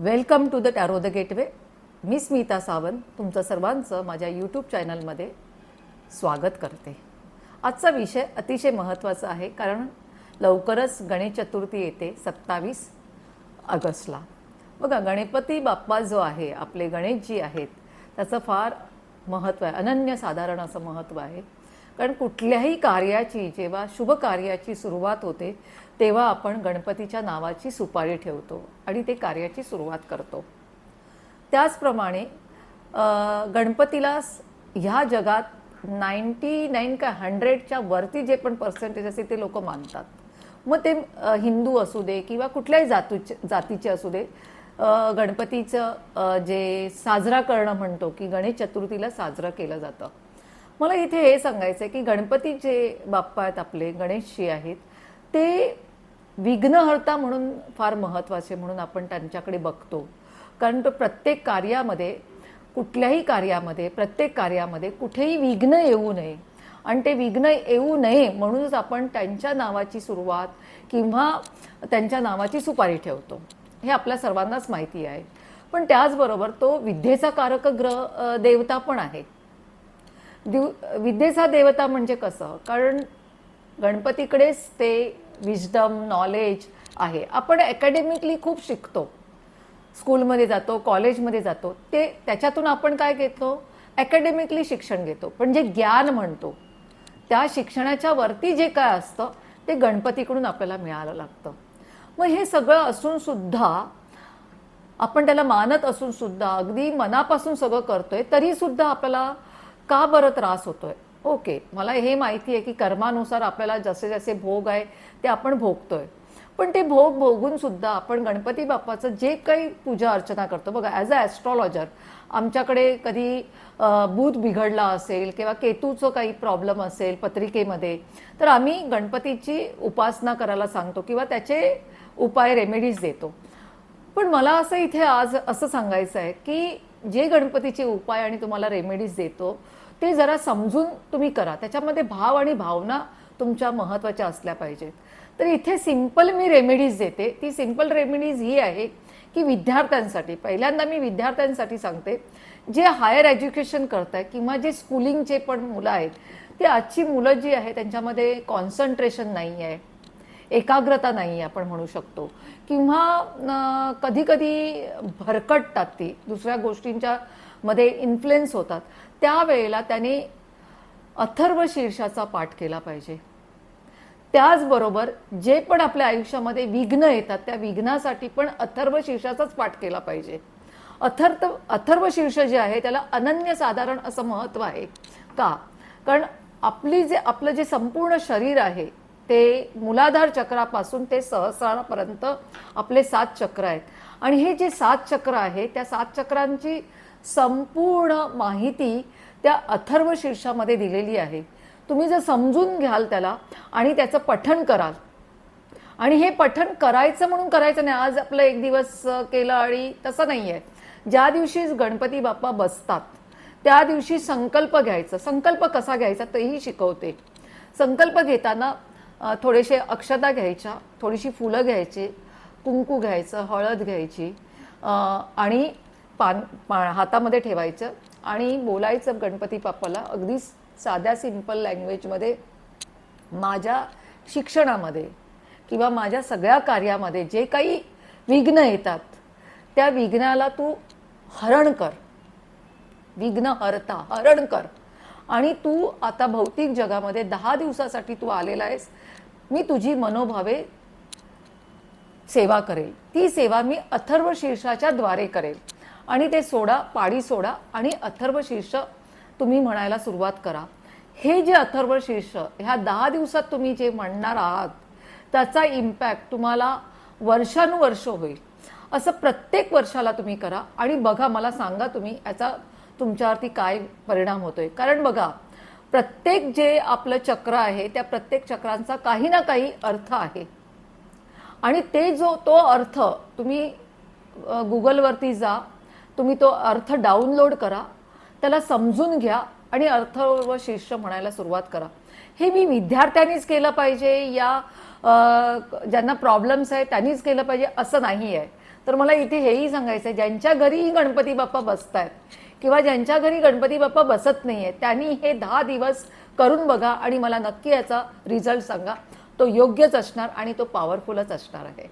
Welcome to the tarot the gateway. मी स्मिता सावंत तुमचं सर्वांचं माझ्या यूट्यूब चॅनलमध्ये स्वागत करते. आजचा विषय अतिशय महत्त्वाचा आहे कारण लवकरच गणेश चतुर्थी येते सत्तावीस ऑगस्टला. बघा गणपती बाप्पा जो आहे आपले गणेशजी आहेत त्याचं फार महत्त्व आहे. अनन्यसाधारण असं महत्त्व आहे. कारण कुठल्याही कार्याची जेव्हा शुभ कार्याची सुरुवात होते तेव्हा आपण गणपतीच्या नावाची सुपारी ठेवतो आणि ते कार्याची सुरुवात करतो. त्याचप्रमाणे गणपतीला ह्या जगात नाईन्टी नाईन का हंड्रेडच्या वरती जे पण पर्सेंटेज असते ते लोक मानतात. मग ते हिंदू असू दे किंवा कुठल्याही जातूचे जातीचे असू दे गणपतीचं जे साजरा करणं म्हणतो की गणेश चतुर्थीला साजरं केलं जातं. मला इथे हे सांगायचं आहे की गणपती जे बाप्पा आहेत आपले गणेशजी आहेत ते विघ्नहर्ता म्हणून फार महत्त्वाचे म्हणून आपण त्यांच्याकडे बघतो. कारण तो प्रत्येक कार्यामध्ये कुठल्याही कार्यामध्ये प्रत्येक कार्यामध्ये कुठेही विघ्न येऊ नये. आणि ते विघ्न येऊ नये म्हणूनच आपण त्यांच्या नावाची सुरुवात किंवा त्यांच्या नावाची सुपारी ठेवतो. हे आपल्या सर्वांनाच माहिती आहे. पण त्याचबरोबर तो विद्येचा कारक ग्रह देवता पण आहे. दिव विद्येचा देवता म्हणजे कसं? कारण गणपतीकडेच ते विजडम नॉलेज आहे. आपण अकॅडमिकली खूप शिकतो. स्कूलमध्ये जातो कॉलेजमध्ये जातो. ते त्याच्यातून आपण काय घेतो? अकॅडमिकली शिक्षण घेतो. पण जे ज्ञान म्हणतो त्या शिक्षणाच्या वरती जे काय असतं ते गणपतीकडून आपल्याला मिळालं लागतं. मग हे सगळं असून सुद्धा आपण त्याला मानत असून सुद्धा अगदी मनापासून सगळं करतोय तरी सुद्धा आपल्याला का बरं त्रास होतोय? ओके मला हे माहिती आहे की कर्मानुसार आपल्याला जसे जसे भोग आहे ते आपण भोगतोय. पण ते भोग भोगून सुद्धा आपण गणपती बाप्पाचं जे काही पूजा अर्चना करतो बघा ॲज अ ॲस्ट्रॉलॉजर आमच्याकडे कधी बूथ बिघडला असेल किंवा केतूचं काही प्रॉब्लेम असेल पत्रिकेमध्ये तर आम्ही गणपतीची उपासना करायला सांगतो किंवा त्याचे उपाय रेमेडीज देतो. पण मला असं इथे आज असं सांगायचं आहे की जे गणपतीचे उपाय आणि तुम्हाला रेमेडीज देतो ते जरा समजून तुम्ही करा. त्याच्यामध्ये भाव आणि भावना तुमच्या महत्त्वाच्या असल्या पाहिजेत. तर इथे सिंपल मी रेमेडीज देते. ती सिंपल रेमेडीज ही आहे की विद्यार्थ्यांसाठी पहिल्यांदा मी विद्यार्थ्यांसाठी सांगते जे हायर एज्युकेशन करत आहे किंवा जे स्कूलिंगचे पण मुलं आहेत ते आजची मुलं जी आहे त्यांच्यामध्ये कॉन्सन्ट्रेशन नाही आहे एकाग्रता नाही आहे आपण म्हणू शकतो. किंवा कधी कधी भरकटतात ती. दुसऱ्या गोष्टींच्या मध्ये इन्फ्लुएन्स होतात. त्यावेळेला त्याने अथर्व शीर्षाचा पाठ केला पाहिजे. त्याचबरोबर जे पण आपल्या आयुष्यामध्ये विघ्न येतात त्या विघ्नासाठी पण अथर्व शीर्षाचाच पाठ केला पाहिजे. अथर्व अथर्व शीर्ष जे आहे त्याला अनन्यसाधारण असं महत्त्व आहे. का? कारण आपली जे आपलं जे संपूर्ण शरीर आहे ते मूलाधार चक्रापासून ते सहस्रापर्यंत आपले सात चक्र आहेत. आणि हे जे सात चक्र आहे त्या सात चक्रांची संपूर्ण माहिती त्या अथर्व शीर्षामध्ये दिलेली आहे. तुम्ही जर समजून घ्याल त्याला आणि त्याचं पठण कराल. आणि हे पठण करायचं म्हणून करायचं नाही. आज आपलं एक दिवस केलं आणि तसं नाही आहे ज्या दिवशी गणपती बाप्पा बसतात त्या दिवशी संकल्प घ्यायचं. संकल्प कसा घ्यायचा तेही शिकवते. संकल्प घेताना थोडेसे अक्षता घ्यायच्या थोडीशी फुलं घ्यायची कुंकू घ्यायचं हळद घ्यायची आणि पान पा हातामध्ये ठेवायचं आणि बोलायचं गणपती बाप्पाला अगदी साध्या सिंपल लँग्वेजमध्ये माझ्या शिक्षणामध्ये किंवा माझ्या सगळ्या कार्यामध्ये जे काही विघ्न येतात त्या विघ्नाला तू हरण कर. विघ्न हरता हरण कर. आणि तू आता भौतिक जगामध्ये दहा दिवसासाठी तू आलेला आहेस. मी तुझी मनोभावे सेवा करेल. ती सेवा मी अथर्व शीर्षाच्या द्वारे करेल. आणि ते सोडा पाडी सोडा आणि अथर्व शीर्ष तुम्ही म्हणायला सुरुवात करा. हे जे अथर्व शीर्ष ह्या दहा दिवसात तुम्ही जे म्हणणार आहात त्याचा इम्पॅक्ट तुम्हाला वर्षानुवर्ष होईल. असं प्रत्येक वर्षाला तुम्ही करा आणि बघा मला सांगा तुम्ही याचा तुमच्यावरती काय परिणाम होतोय. कारण बघा प्रत्येक जे आपलं चक्र आहे त्या प्रत्येक चक्रांचा काही ना काही अर्थ आहे. आणि ते जो तो अर्थ तुम्ही गुगलवरती जा तुम्ही तो अर्थ डाउनलोड करा त्याला समजून घ्या आणि अर्थ व शिष्य म्हणायला सुरुवात करा. हे मी विद्यार्थ्यांनीच केलं पाहिजे या ज्यांना प्रॉब्लेम्स आहेत त्यांनीच केलं पाहिजे असं नाही आहे तर मला इथे हेही सांगायचं आहे ज्यांच्या घरीही गणपती बाप्पा बसत आहेत किंवा ज्यांच्या घरी गणपती बाप्पा बसत नाही आहेत त्यांनी हे दहा दिवस करून बघा आणि मला नक्की याचा रिझल्ट सांगा. तो योग्यच असणार आणि तो पॉवरफुलच असणार आहे.